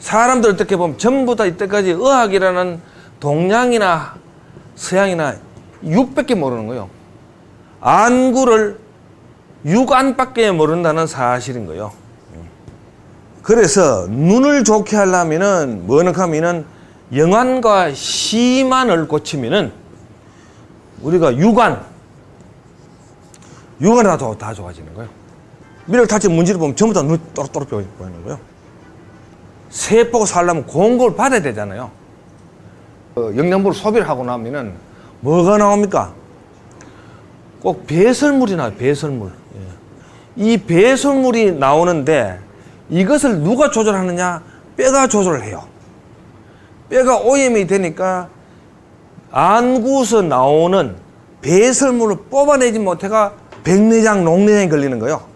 사람들 어떻게 보면 전부 다 이때까지 의학이라는 동양이나 서양이나 육밖에 모르는 거예요. 안구를 육안밖에 모른다는 사실인 거예요. 그래서 눈을 좋게 하려면은 뭐는 하면은 영안과 시만을 고치면은 우리가 육안 육안이 다, 좋- 다 좋아지는 거예요. 미를 다친 문제를 보면 전부 다 눈이 또록또록 보이는 거예요. 세포가 살려면 공급을 받아야 되잖아요. 어, 영양분을 소비를 하고 나면은 뭐가 나옵니까? 꼭 배설물이 나와요. 배설물. 예. 이 배설물이 나오는데 이것을 누가 조절하느냐? 뼈가 조절을 해요. 뼈가 오염이 되니까 안구에서 나오는 배설물을 뽑아내지 못해가 백내장, 녹내장이 걸리는 거예요.